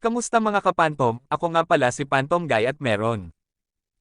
Kamusta mga kapantom, ako nga pala si Pantom Guy at meron.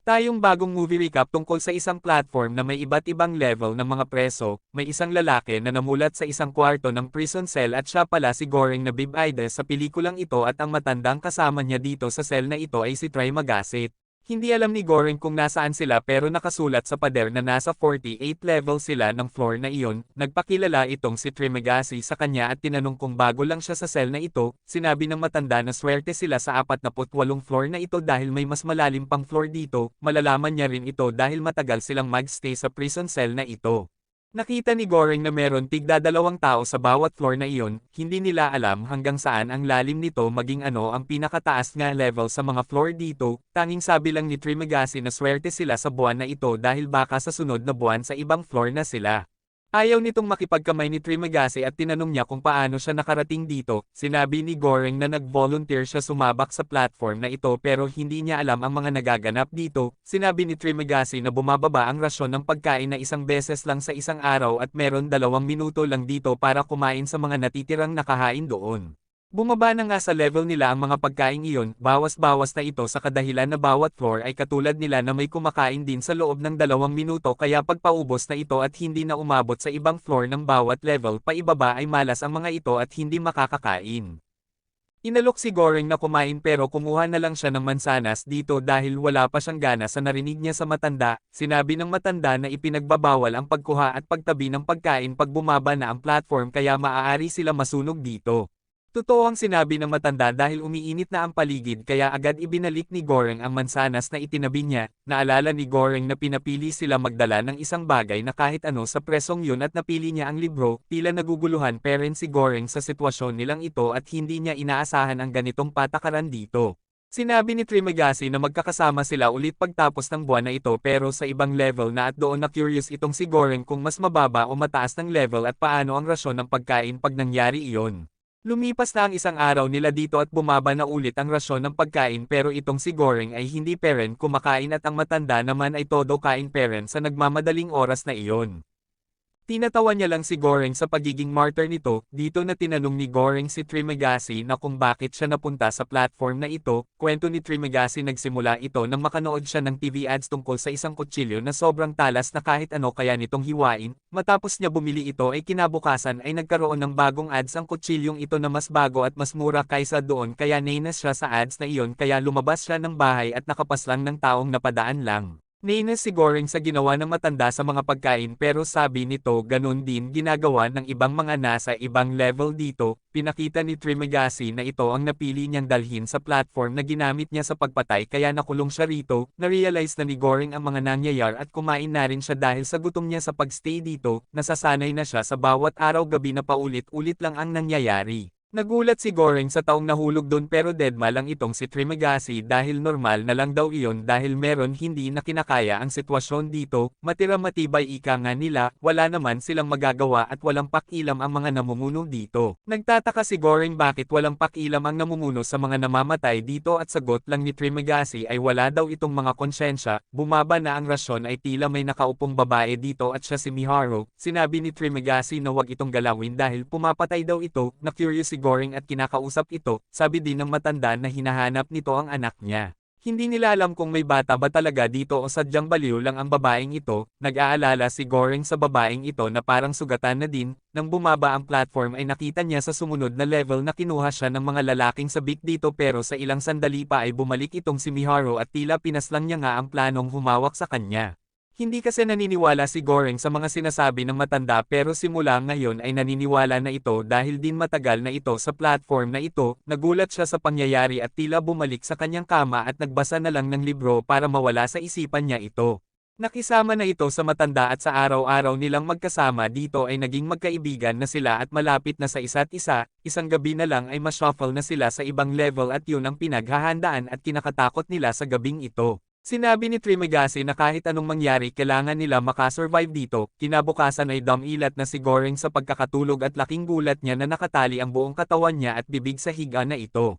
Tayong bagong movie recap tungkol sa isang platform na may iba't ibang level ng mga preso, may isang lalaki na namulat sa isang kwarto ng prison cell at siya pala si Goring na bibida sa pelikulang ito at ang matandang kasama niya dito sa cell na ito ay si Try Magasit. Hindi alam ni Goring kung nasaan sila pero nakasulat sa pader na nasa 48 level sila ng floor na iyon. Nagpakilala itong si Trimagasi sa kanya at tinanong kung bago lang siya sa cell na ito. Sinabi ng matanda na swerte sila sa 48 floor na ito dahil may mas malalim pang floor dito. Malalaman niya rin ito dahil matagal silang magstay sa prison cell na ito. Nakita ni Goring na meron tigda dalawang tao sa bawat floor na iyon, hindi nila alam hanggang saan ang lalim nito maging ano ang pinakataas nga level sa mga floor dito, tanging sabi lang ni Trimagasi na swerte sila sa buwan na ito dahil baka sa sunod na buwan sa ibang floor na sila. Ayaw nitong makipagkamay ni Trimagasi at tinanong niya kung paano siya nakarating dito. Sinabi ni Goring na nag-volunteer siya sumabak sa platform na ito pero hindi niya alam ang mga nagaganap dito. Sinabi ni Trimagasi na bumababa ang rasyon ng pagkain na isang beses lang sa isang araw at meron dalawang minuto lang dito para kumain sa mga natitirang nakahain doon. Bumaba na nga sa level nila ang mga pagkain iyon, bawas-bawas na ito sa kadahilan na bawat floor ay katulad nila na may kumakain din sa loob ng dalawang minuto kaya pagpaubos na ito at hindi na umabot sa ibang floor ng bawat level pa ibaba ay malas ang mga ito at hindi makakakain. Inalok si Goring na kumain pero kumuha na lang siya ng mansanas dito dahil wala pa siyang gana sa narinig niya sa matanda, sinabi ng matanda na ipinagbabawal ang pagkuha at pagtabi ng pagkain pag bumaba na ang platform kaya maaari sila masunog dito. Totoo ang sinabi ng matanda dahil umiinit na ang paligid kaya agad ibinalik ni Goreng ang mansanas na itinabi niya, naalala ni Goreng na pinapili sila magdala ng isang bagay na kahit ano sa presong yun at napili niya ang libro, tila naguguluhan pa rin si Goreng sa sitwasyon nilang ito at hindi niya inaasahan ang ganitong patakaran dito. Sinabi ni Trimagasi na magkakasama sila ulit pagtapos ng buwan na ito pero sa ibang level na at doon na curious itong si Goreng kung mas mababa o mataas ng level at paano ang rasyon ng pagkain pag nangyari iyon. Lumipas na ang isang araw nila dito at bumaba na ulit ang rasyon ng pagkain pero itong si Goring ay hindi parent kumakain at ang matanda naman ay todo kain parent sa nagmamadaling oras na iyon. Tinatawa niya lang si Goring sa pagiging martyr nito, dito na tinanong ni Goring si Trimagasi na kung bakit siya napunta sa platform na ito, kwento ni Trimagasi nagsimula ito nang makanood siya ng TV ads tungkol sa isang kutsilyo na sobrang talas na kahit ano kaya nitong hiwain, matapos niya bumili ito ay kinabukasan ay nagkaroon ng bagong ads ang kutsilyong ito na mas bago at mas mura kaysa doon kaya nainas siya sa ads na iyon kaya lumabas siya ng bahay at nakapaslang ng taong napadaan lang. Nainis si Goring sa ginawa ng matanda sa mga pagkain pero sabi nito ganun din ginagawa ng ibang mga nasa ibang level dito, pinakita ni Trimagasi na ito ang napili niyang dalhin sa platform na ginamit niya sa pagpatay kaya nakulong siya rito, na-realize na ni Goring ang mga nangyayar at kumain na rin siya dahil sa gutom niya sa pagstay dito, nasasanay na siya sa bawat araw gabi na paulit-ulit lang ang nangyayari. Nagulat si Goring sa taong nahulog doon pero deadma lang itong si Trimagasi dahil normal na lang daw iyon dahil meron hindi na kinakaya ang sitwasyon dito, matira matibay ika nga nila, wala naman silang magagawa at walang pakilam ang mga namumuno dito. Nagtataka si Goring bakit walang pakilam ang namumuno sa mga namamatay dito at sagot lang ni Trimagasi ay wala daw itong mga konsyensya, bumaba na ang rasyon ay tila may nakaupong babae dito at siya si Miharu, sinabi ni Trimagasi na wag itong galawin dahil pumapatay daw ito, na curious si Goring at kinakausap ito, sabi din ng matanda na hinahanap nito ang anak niya. Hindi nila alam kung may bata ba talaga dito o sadyang baliw lang ang babaeng ito, nag-aalala si Goring sa babaeng ito na parang sugatan na din, nang bumaba ang platform ay nakita niya sa sumunod na level na kinuha siya ng mga lalaking sabik dito pero sa ilang sandali pa ay bumalik itong si Miharu at tila pinaslang niya nga ang planong humawak sa kanya. Hindi kasi naniniwala si Goring sa mga sinasabi ng matanda pero simula ngayon ay naniniwala na ito dahil din matagal na ito sa platform na ito, nagulat siya sa pangyayari at tila bumalik sa kanyang kama at nagbasa na lang ng libro para mawala sa isipan niya ito. Nakisama na ito sa matanda at sa araw-araw nilang magkasama dito ay naging magkaibigan na sila at malapit na sa isa't isa, isang gabi na lang ay ma-shuffle na sila sa ibang level at yun ang pinaghahandaan at kinakatakot nila sa gabing ito. Sinabi ni Trimagasi na kahit anong mangyari kailangan nila makasurvive dito, kinabukasan ay dumilat na si Goring sa pagkakatulog at laking gulat niya na nakatali ang buong katawan niya at bibig sa higa na ito.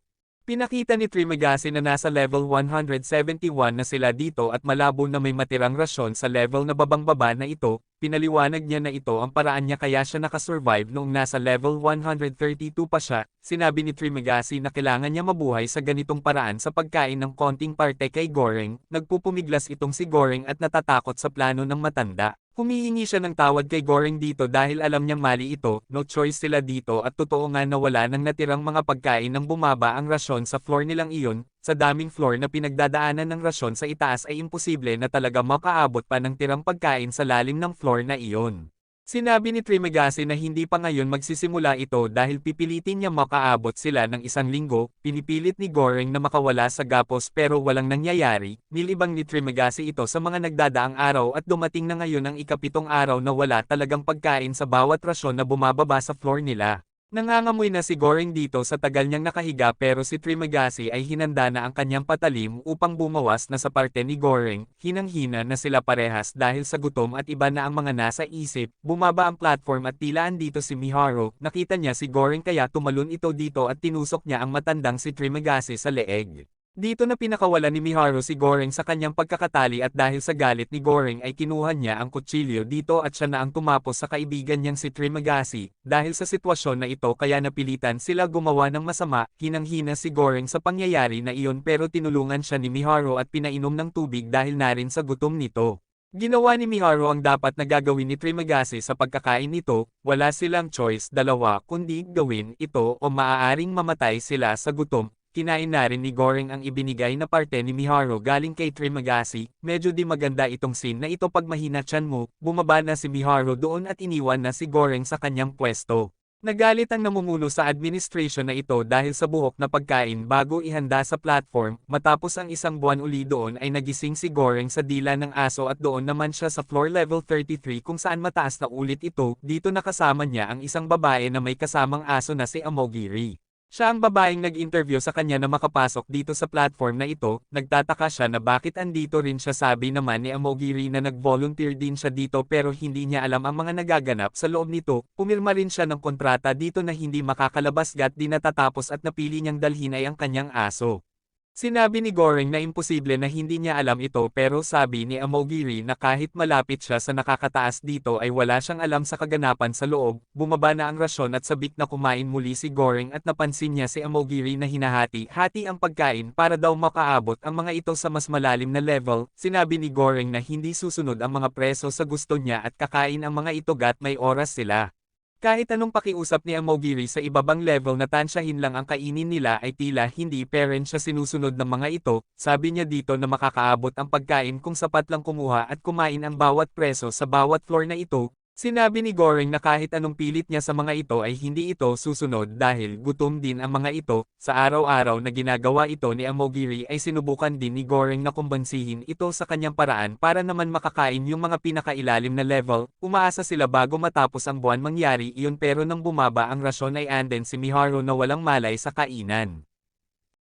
Pinakita ni Trimagasi na nasa level 171 na sila dito at malabo na may matirang rasyon sa level na babang-baba na ito, pinaliwanag niya na ito ang paraan niya kaya siya nakasurvive noong nasa level 132 pa siya, sinabi ni Trimagasi na kailangan niya mabuhay sa ganitong paraan sa pagkain ng konting parte kay Goreng, nagpupumiglas itong si Goreng at natatakot sa plano ng matanda. Humihingi siya ng tawad kay Goreng dito dahil alam niyang mali ito, no choice sila dito at totoo nga na wala nang natirang mga pagkain nang bumaba ang rasyon sa floor nilang iyon, sa daming floor na pinagdadaanan ng rasyon sa itaas ay imposible na talaga makaabot pa ng tirang pagkain sa lalim ng floor na iyon. Sinabi ni Trimagasi na hindi pa ngayon magsisimula ito dahil pipilitin niya makaabot sila ng isang linggo, pinipilit ni Goreng na makawala sa gapos pero walang nangyayari, nilibang ni Trimagasi ito sa mga nagdadaang araw at dumating na ngayon ang ikapitong araw na wala talagang pagkain sa bawat rasyon na bumababa sa floor nila. Nangangamoy na si Goreng dito sa tagal niyang nakahiga pero si Trimagasi ay hinanda na ang kanyang patalim upang bumawas na sa parte ni Goreng, hinang-hina na sila parehas dahil sa gutom at iba na ang mga nasa isip, bumaba ang platform at tilaan dito si Miharu, nakita niya si Goreng kaya tumalon ito dito at tinusok niya ang matandang si Trimagasi sa leeg. Dito na pinakawala ni Miharu si Goreng sa kanyang pagkakatali at dahil sa galit ni Goreng ay kinuha niya ang kutsilyo dito at siya na ang tumapos sa kaibigan niyang si Trimagasi, dahil sa sitwasyon na ito kaya napilitan sila gumawa ng masama, hinang-hina si Goreng sa pangyayari na iyon pero tinulungan siya ni Miharu at pinainom ng tubig dahil na rin sa gutom nito. Ginawa ni Miharu ang dapat na gagawin ni Trimagasi sa pagkakain nito, wala silang choice dalawa kundi gawin ito o maaaring mamatay sila sa gutom, Kinain na rin ni Goreng ang ibinigay na parte ni Miharu galing kay Trimagasi, medyo di maganda itong scene na ito pag mahina tiyan mo, bumaba na si Miharu doon at iniwan na si Goreng sa kanyang pwesto. Nagalit ang namumuno sa administration na ito dahil sa buhok na pagkain bago ihanda sa platform, matapos ang isang buwan uli doon ay nagising si Goreng sa dila ng aso at doon naman siya sa floor level 33 kung saan mataas na ulit ito, dito nakasama niya ang isang babae na may kasamang aso na si Amogiri. Siya ang babaeng nag-interview sa kanya na makapasok dito sa platform na ito, nagtataka siya na bakit andito rin siya sabi naman ni Amogiri na nag-volunteer din siya dito pero hindi niya alam ang mga nagaganap sa loob nito, pumirma rin siya ng kontrata dito na hindi makakalabas gat di natatapos at napili niyang dalhin ay ang kanyang aso. Sinabi ni Goreng na imposible na hindi niya alam ito pero sabi ni Amogiri na kahit malapit siya sa nakakataas dito ay wala siyang alam sa kaganapan sa loob, bumaba na ang rasyon at sabik na kumain muli si Goreng at napansin niya si Amogiri na hinahati-hati ang pagkain para daw makaabot ang mga ito sa mas malalim na level, sinabi ni Goreng na hindi susunod ang mga preso sa gusto niya at kakain ang mga ito gat may oras sila. Kahit anong pakiusap ni Amogiri sa ibabang level na tansyahin lang ang kainin nila ay tila hindi parent siya sinusunod ng mga ito, sabi niya dito na makakaabot ang pagkain kung sapat lang kumuha at kumain ang bawat preso sa bawat floor na ito, Sinabi ni Goreng na kahit anong pilit niya sa mga ito ay hindi ito susunod dahil gutom din ang mga ito, sa araw-araw na ginagawa ito ni Amogiri ay sinubukan din ni Goreng na kumbansihin ito sa kanyang paraan para naman makakain yung mga pinakailalim na level, umaasa sila bago matapos ang buwan mangyari iyon pero nang bumaba ang rasyon ay anden si Miharu na walang malay sa kainan.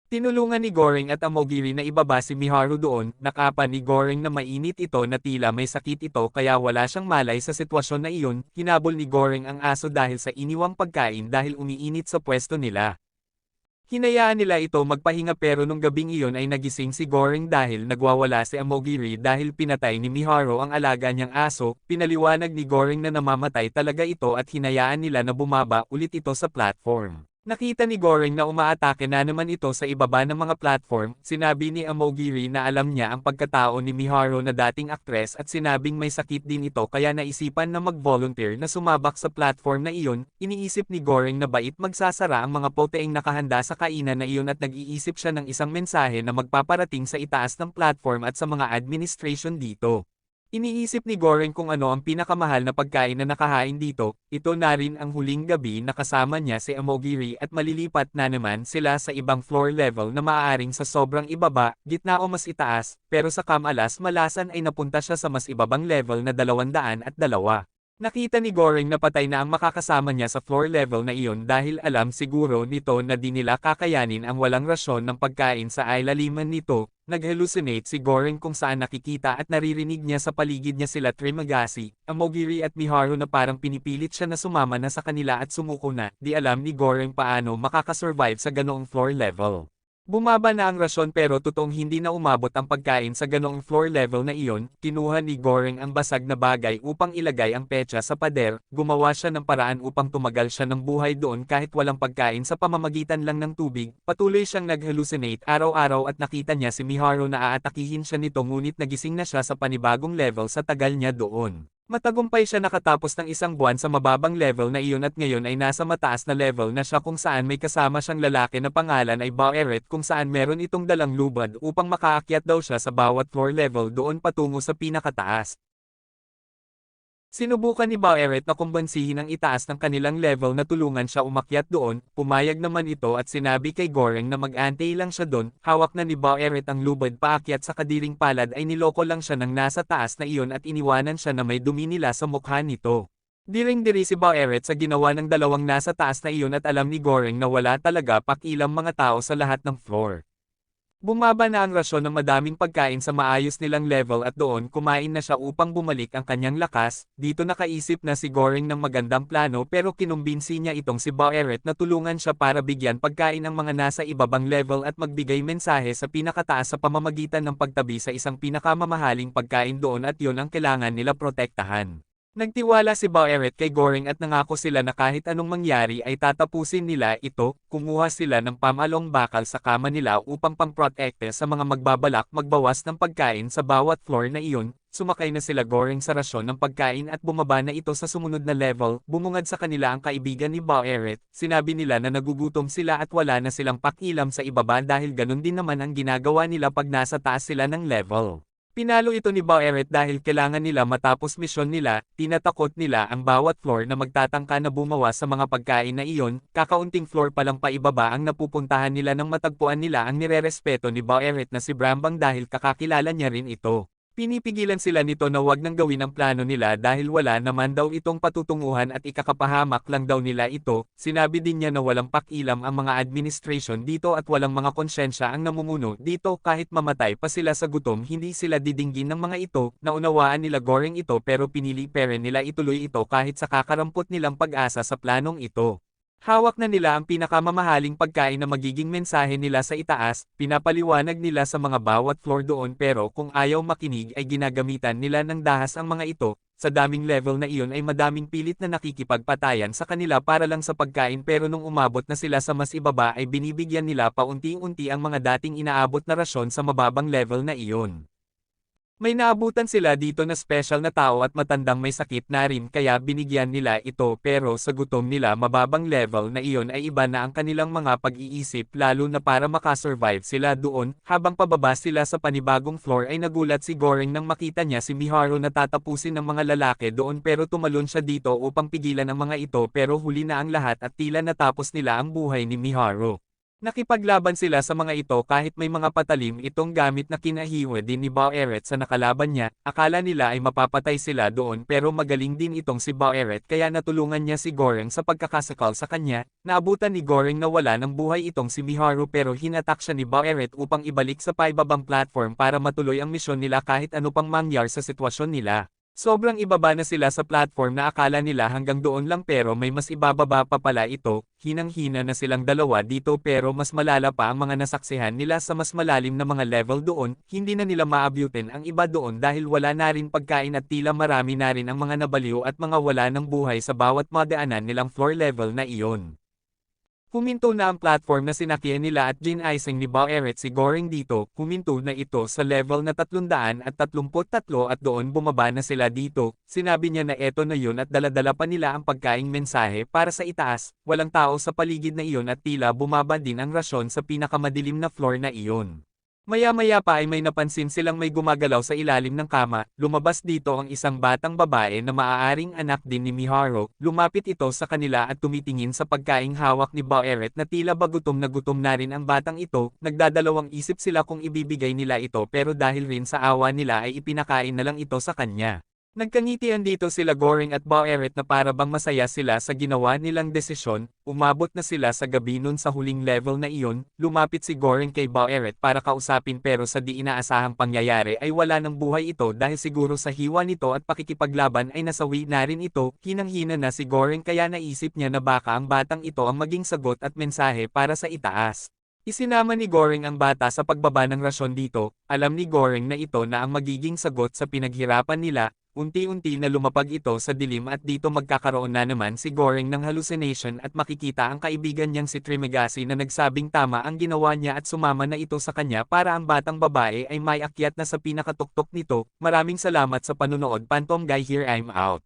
Tinulungan ni Goreng at Amogiri na ibaba si Miharu doon, nakapa ni Goreng na mainit ito na tila may sakit ito kaya wala siyang malay sa sitwasyon na iyon, hinabol ni Goreng ang aso dahil sa iniwang pagkain dahil umiinit sa pwesto nila. Hinayaan nila ito magpahinga pero nung gabing iyon ay nagising si Goreng dahil nagwawala si Amogiri dahil pinatay ni Miharu ang alaga niyang aso, pinaliwanag ni Goreng na namamatay talaga ito at hinayaan nila na bumaba ulit ito sa platform. Nakita ni Goreng na umaatake na naman ito sa ibaba ng mga platform, sinabi ni Amogiri na alam niya ang pagkatao ni Miharu na dating aktres at sinabing may sakit din ito kaya naisipan na mag-volunteer na sumabak sa platform na iyon, iniisip ni Goreng na bait magsasara ang mga poteeng nakahanda sa kainan na iyon at nag-iisip siya ng isang mensahe na magpaparating sa itaas ng platform at sa mga administration dito. Iniisip ni Goreng kung ano ang pinakamahal na pagkain na nakahain dito, ito na rin ang huling gabi na kasama niya si Amogiri at malilipat na naman sila sa ibang floor level na maaaring sa sobrang ibaba, gitna o mas itaas, pero sa kamalas malasan ay napunta siya sa mas ibabang level na 200 at dalawa. Nakita ni Goreng na patay na ang makakasama niya sa floor level na iyon dahil alam siguro nito na di nila kakayanin ang walang rasyon ng pagkain sa ailaliman nito, nag-hallucinate si Goreng kung saan nakikita at naririnig niya sa paligid niya sila Trimagasi, Amogiri at Miharu na parang pinipilit siya na sumama na sa kanila at sumuko na, di alam ni Goreng paano makakasurvive sa ganoong floor level. Bumaba na ang rasyon pero totoong hindi na umabot ang pagkain sa ganoong floor level na iyon, kinuha ni Goreng ang basag na bagay upang ilagay ang petsa sa pader, gumawa siya ng paraan upang tumagal siya ng buhay doon kahit walang pagkain sa pamamagitan lang ng tubig, patuloy siyang nag-hallucinate araw-araw at nakita niya si Miharu na aatakihin siya nito ngunit nagising na siya sa panibagong level sa tagal niya doon. Matagumpay siya nakatapos ng isang buwan sa mababang level na iyon at ngayon ay nasa mataas na level na siya kung saan may kasama siyang lalaki na pangalan ay Baueret kung saan meron itong dalang lubad upang makaakyat daw siya sa bawat floor level doon patungo sa pinakataas. Sinubukan ni Baueret na kumbansihin ang itaas ng kanilang level na tulungan siya umakyat doon, pumayag naman ito at sinabi kay Goreng na mag-antay lang siya doon, hawak na ni Baueret ang lubad paakyat sa kadiring palad ay niloko lang siya ng nasa taas na iyon at iniwanan siya na may dumi nila sa mukha nito. Diring-diri si Baueret sa ginawa ng dalawang nasa taas na iyon at alam ni Goreng na wala talaga pakilang mga tao sa lahat ng floor. Bumaba na ang rasyon ng madaming pagkain sa maayos nilang level at doon kumain na siya upang bumalik ang kanyang lakas, dito nakaisip na si Goring ng magandang plano pero kinumbinsi niya itong si Baueret na tulungan siya para bigyan pagkain ang mga nasa ibabang level at magbigay mensahe sa pinakataas sa pamamagitan ng pagtabi sa isang pinakamamahaling pagkain doon at yon ang kailangan nila protektahan. Nagtiwala si Baueret kay Goring at nangako sila na kahit anong mangyari ay tatapusin nila ito, kumuha sila ng pamalong bakal sa kama nila upang pamprotekte sa mga magbabalak magbawas ng pagkain sa bawat floor na iyon, sumakay na sila Goring sa rasyon ng pagkain at bumaba na ito sa sumunod na level, bumungad sa kanila ang kaibigan ni Baueret, sinabi nila na nagugutom sila at wala na silang pakilam sa ibaba dahil ganun din naman ang ginagawa nila pag nasa taas sila ng level. Pinalo ito ni Baueret dahil kailangan nila matapos misyon nila, tinatakot nila ang bawat floor na magtatangka na bumawa sa mga pagkain na iyon, kakaunting floor pa lang paibaba ang napupuntahan nila nang matagpuan nila ang nirerespeto ni Baueret na si Brambang dahil kakakilala niya rin ito. Pinipigilan sila nito na wag nang gawin ang plano nila dahil wala naman daw itong patutunguhan at ikakapahamak lang daw nila ito, sinabi din niya na walang pakilam ang mga administration dito at walang mga konsyensya ang namumuno dito. Kahit mamatay pa sila sa gutom hindi sila didinggin ng mga ito, naunawaan nila Goring ito pero pinili rin nila ituloy ito kahit sa kakarampot nilang pag-asa sa planong ito. Hawak na nila ang pinakamamahaling pagkain na magiging mensahe nila sa itaas, pinapaliwanag nila sa mga bawat floor doon pero kung ayaw makinig ay ginagamitan nila ng dahas ang mga ito, sa daming level na iyon ay madaming pilit na nakikipagpatayan sa kanila para lang sa pagkain pero nung umabot na sila sa mas ibaba ay binibigyan nila paunti-unti ang mga dating inaabot na rasyon sa mababang level na iyon. May naabutan sila dito na special na tao at matandang may sakit na rin kaya binigyan nila ito pero sa gutom nila mababang level na iyon ay iba na ang kanilang mga pag-iisip lalo na para makasurvive sila doon, habang pababa sila sa panibagong floor ay nagulat si Goring nang makita niya si Miharu na tatapusin ng mga lalaki doon pero tumalon siya dito upang pigilan ang mga ito pero huli na ang lahat at tila natapos nila ang buhay ni Miharu. Nakipaglaban sila sa mga ito kahit may mga patalim itong gamit na kinahiwa din ni Baueret sa nakalaban niya, akala nila ay mapapatay sila doon pero magaling din itong si Baueret kaya natulungan niya si Goreng sa pagkakasakal sa kanya, naabutan ni Goreng na wala ng buhay itong si Miharu pero hinatak siya ni Baueret upang ibalik sa paibabang platform para matuloy ang misyon nila kahit ano pang mangyar sa sitwasyon nila. Sobrang ibaba na sila sa platform na akala nila hanggang doon lang pero may mas ibababa pa pala ito, hinang-hina na silang dalawa dito pero mas malala pa ang mga nasaksihan nila sa mas malalim na mga level doon, hindi na nila maabutin ang iba doon dahil wala na rin pagkain at tila marami na rin ang mga nabaliw at mga wala ng buhay sa bawat madaanan nilang floor level na iyon. Huminto na ang platform na sinakyan nila at ginicing ni Baueret si Goring dito, huminto na ito sa level na 333 at doon bumaba na sila dito, sinabi niya na eto na yun at daladala pa nila ang pagkaing mensahe para sa itaas, walang tao sa paligid na iyon at tila bumaba din ang rasyon sa pinakamadilim na floor na iyon. Maya-maya pa ay may napansin silang may gumagalaw sa ilalim ng kama, lumabas dito ang isang batang babae na maaaring anak din ni Miharu, lumapit ito sa kanila at tumitingin sa pagkaing hawak ni Baueret na tila bagutom na gutom na rin ang batang ito, nagdadalawang isip sila kung ibibigay nila ito pero dahil rin sa awa nila ay ipinakain na lang ito sa kanya. Nagkangitian dito sila Goring at Baueret na para bang masaya sila sa ginawa nilang desisyon, umabot na sila sa gabi nun sa huling level na iyon, lumapit si Goring kay Baueret para kausapin pero sa di inaasahang pangyayari ay wala ng buhay ito dahil siguro sa hiwa nito at pakikipaglaban ay nasawi na rin ito, hinang-hina na si Goring kaya naisip niya na baka ang batang ito ang maging sagot at mensahe para sa itaas. Isinama ni Goring ang bata sa pagbaba ng rasyon dito, alam ni Goring na ito na ang magiging sagot sa pinaghirapan nila, unti-unti na lumapag ito sa dilim at dito magkakaroon na naman si Goring ng hallucination at makikita ang kaibigan niyang si Trimegasi na nagsabing tama ang ginawa niya at sumama na ito sa kanya para ang batang babae ay may akyat na sa pinakatuktok nito, maraming salamat sa panunood Phantom Guy here I'm out.